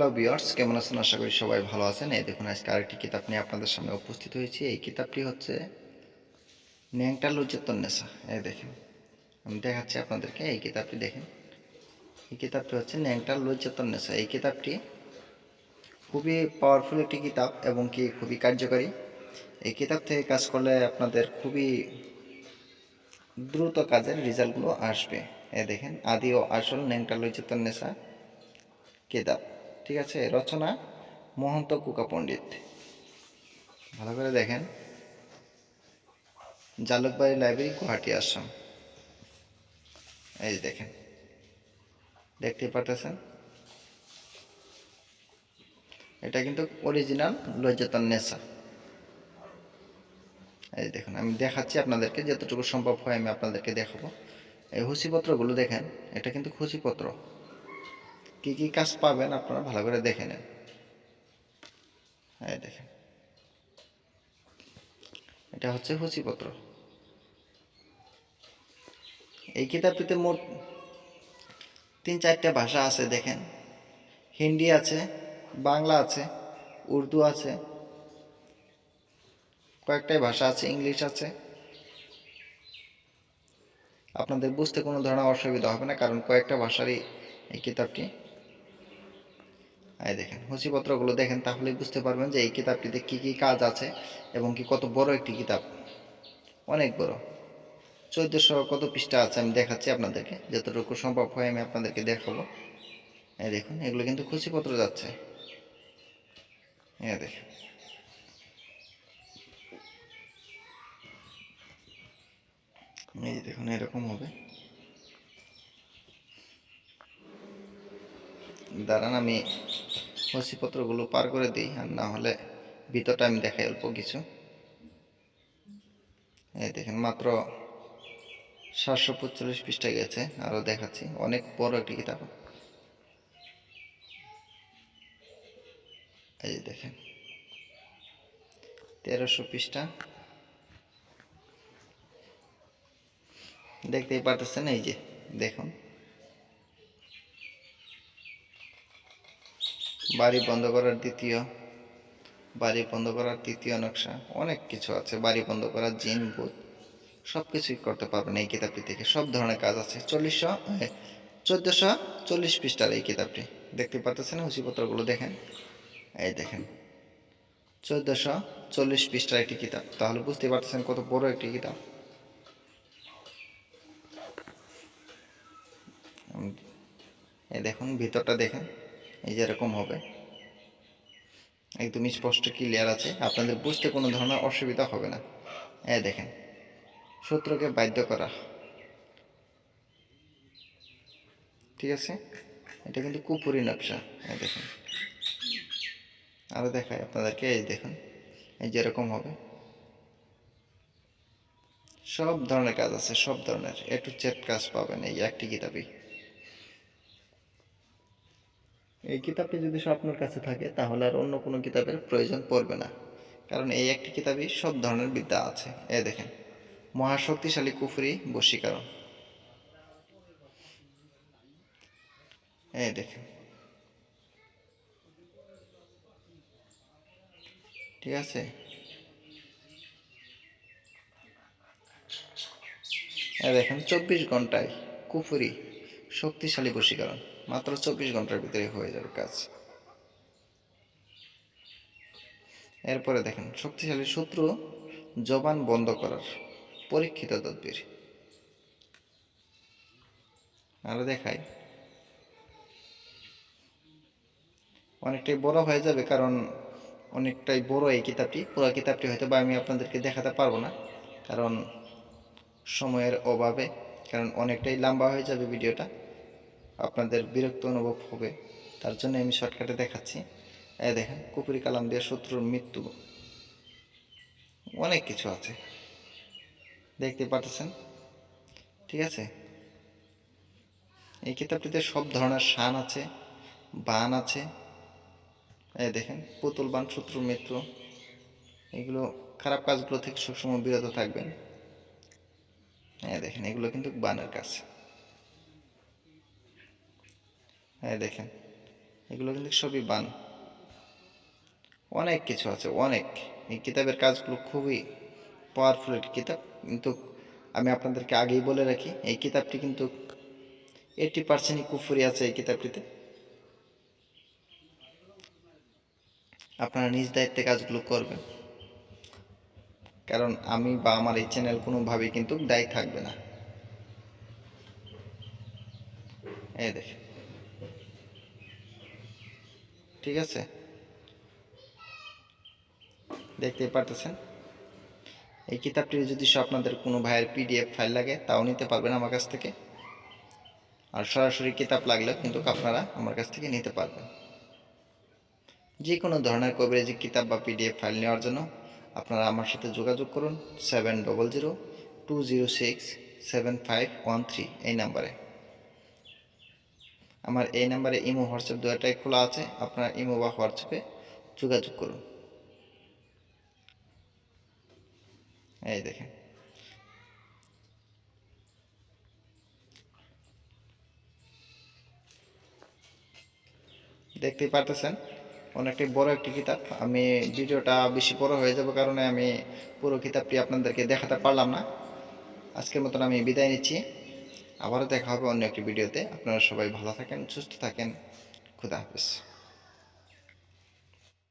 Hello বিয়ার্স কেমন আছেন? আশা করি সবাই ভালো আছেন। এই দেখুন, আজকে আরেকটি কিতাব নিয়ে আপনাদের সামনে উপস্থিত হয়েছি। এই কিতাবটি হচ্ছে ন্যাংটা লুচেতন্নেসা এই দেখেন, আমি দেখাচ্ছি আপনাদেরকে। এই কিতাবটি দেখেন, এই কিতাবটি হচ্ছে ন্যাংটা লুচেতন্নেসা এই কিতাবটি খুবই পাওয়ারফুল একটি কিতাব এবং কি খুবই কার্যকরী। এই কিতাব থেকে কাজ করলে আপনাদের খুবই দ্রুত কাজের রেজাল্টগুলো আসবে। এ দেখেন, আদি ও আসল ন্যাংটা লুচেতন্নেসা কেতাব। ঠিক আছে, রচনা মহন্ত কুকা পণ্ডিত। ভালো করে দেখেন। জালুকবাড়ি লাইব্রেরি গুয়াহাটি, আসাম। এই দেখেন। দেখতেই পারতেছেন? এটা কিন্তু অরিজিনাল লজ্জাতন নেশা। এই দেখুন, আমি দেখাচ্ছি আপনাদেরকে, যতটুকু সম্ভব হয় আমি আপনাদেরকে দেখাবো। এই হুসিপত্রগুলো দেখেন, এটা কিন্তু খুশিপত্র কি কি কাজ পাবেন আপনারা ভালো করে দেখে নেন। এই দেখেন। এটা হচ্ছে হুসিপত্র এই কিতাবটিতে মোট তিন চারটা ভাষা আছে, দেখেন। হিন্দি আছে, বাংলা আছে, উর্দু আছে, কয়েকটাই ভাষা আছে, ইংলিশ আছে। আপনাদের বুঝতে কোনো ধরনের অসুবিধা হবে না, কারণ কয়েকটা ভাষারই এই কিতাবটি এই দেখেন হুসিপত্রগুলো দেখেন, তাহলেই বুঝতে পারবেন যে এই কিতাবটিতে কি কি কাজ আছে এবং কি কত বড় একটি কিতাব। অনেক বড়। চোদ্দশো কত পৃষ্ঠা আছে আমি দেখাচ্ছি আপনাদেরকে, যতটুকু সম্ভব হয় আমি আপনাদেরকে দেখাবো। এই দেখুন, এগুলো কিন্তু খুশিপত্র যাচ্ছে। এই দেখেন। এই দেখুন, এরকম হবে। দাঁড়ান, আমি নথিপত্রগুলো পার করে দিই, আর না হলে ভিতরটা আমি দেখাই অল্প কিছু। এই দেখেন, মাত্র সাতশো পঁচল্লিশ পৃষ্ঠা গেছে আরও দেখাচ্ছি, অনেক বড় একটি কিতাব। এই দেখেন, তেরোশো পৃষ্ঠা। দেখতেই পারতেছেন, এই যে দেখুন। বাড়ি বন্ধ করার দ্বিতীয়, বাড়ি বন্ধ করার তৃতীয় নকশা, অনেক কিছু আছে। বাড়ি বন্ধ করার জিন বুথ সব কিছুই করতে পারবেন এই কিতাবটি থেকে। সব ধরনের কাজ আছে। চল্লিশশো চোদ্দোশো চল্লিশ পৃষ্ঠার এই কিতাবটি। দেখতে পাচ্ছেন হুসিপত্রগুলো দেখেন। এই দেখেন। চোদ্দোশো চল্লিশ পৃষ্ঠার একটি কিতাব। তাহলে বুঝতে পারতেছেন কত বড় একটি কিতাব। এই দেখুন, ভিতরটা দেখেন। এই যে এরকম হবে। একদম স্পষ্ট ক্লিয়ার আছে। আপনাদের বুঝতে কোনো ধরনের অসুবিধা হবে না। এই দেখেন, সূত্রকে বাধ্য করা। ঠিক আছে? এটা কিন্তু কুপুরি নকশা। এই দেখুন আরও দেখায় আপনাদেরকে। এই দেখুন, এই যে এরকম হবে। সব ধরনের কাজ আছে, সব ধরনের। একটু চেট কাজ পাবেন এই একটি কিতাবেই। এই কিতাবটি যদি আপনার কাছে থাকে, তাহলে আর অন্য কোনো কিতাবের প্রয়োজন পড়বে না। কারণ এই একটি কিতাবেই সব ধরনের বিদ্যা আছে। এ দেখেন, মহাশক্তিশালী কুফরি বশীকরণ। এই দেখেন। ঠিক আছে? দেখেন, চব্বিশ ঘন্টায় কুফুরি শক্তিশালী বশীকরণ মাত্র চব্বিশ ঘণ্টার ভিতরে হয়ে যাবে কাজ। এরপরে দেখেন, শক্তিশালী শত্রু জবান বন্ধ করার পরীক্ষিত তদবির। আরও দেখাই। অনেকটাই বড় হয়ে যাবে কারণ অনেকটাই বড় এই কিতাবটি। পুরো কিতাবটি হয়তো বা আমি আপনাদেরকে দেখাতে পারব না, কারণ সময়ের অভাবে, কারণ অনেকটাই লম্বা হয়ে যাবে ভিডিওটা। আপনাদের বিরক্ত অনুভব হবে। তার জন্য আমি শর্টকাটে দেখাচ্ছি। এই দেখেন কুপুরি কালাম দিয়ে শত্রুর মৃত্যু। অনেক কিছু আছে। দেখতে পাচ্ছেন ঠিক আছে? এই কিতাবটিতে সব ধরনের শান আছে, বান আছে। এই দেখেন, পুতুল বান, শত্রুর মৃত্যু। এগুলো খারাপ কাজগুলো থেকে সবসময় বিরত থাকবেন। হ্যাঁ দেখেন, এগুলো কিন্তু বানের কাজ। হ্যাঁ দেখেন। এগুলো কিন্তু সবই বান। অনেক কিছু আছে, অনেক। এই কিতাবের কাজগুলো খুবই পাওয়ারফুল একটি কিতাব। কিন্তু আমি আপনাদেরকে আগেই বলে রাখি, এই কিতাবটি কিন্তু এইটি পার্সেন্টই কুফুরি আছে এই কিতাবটিতে। আপনারা নিজ দায়িত্বে কাজগুলো করবেন। কারণ আমি বা আমার এই চ্যানেল কোনোভাবেই কিন্তু দায়ী থাকবে না। এই দেখেন। ঠিক আছে? দেখতেই পারতেছেন? এই কিতাবটির যদি আপনাদের কোনো ভাইয়ের পিডিএফ ফাইল লাগে, তাও নিতে পারবেন আমার কাছ থেকে। আর সরাসরি কিতাব লাগলেও কিন্তু আপনারা আমার কাছ থেকে নিতে পারবেন। যে কোনো ধরনের কভারেজি কিতাব বা পিডিএফ ফাইল নেওয়ার জন্য আপনারা আমার সাথে যোগাযোগ করুন, seven double zero two zero six seven five one three এই নাম্বারে। আমার এই নাম্বারে ইমো, হোয়াটসঅ্যাপ দুটাই খোলা আছে, আপনারা ইমো বা হোয়াটসঅ্যাপে যোগাযোগ করুন। এই দেখেন। দেখতেই পারতেছেন, অনেকটাই বড় একটি কিতাব। আমি ভিডিওটা বেশি বড় হয়ে যাবে কারণে আমি পুরো কিতাবটি আপনাদেরকে দেখাতে পারলাম না। আজকের মতন আমি বিদায় নিচ্ছি। আবারও দেখা হবে অন্য একটি ভিডিওতে। আপনারা সবাই ভালো থাকেন সুস্থ থাকেন। খুদা হাফেজ।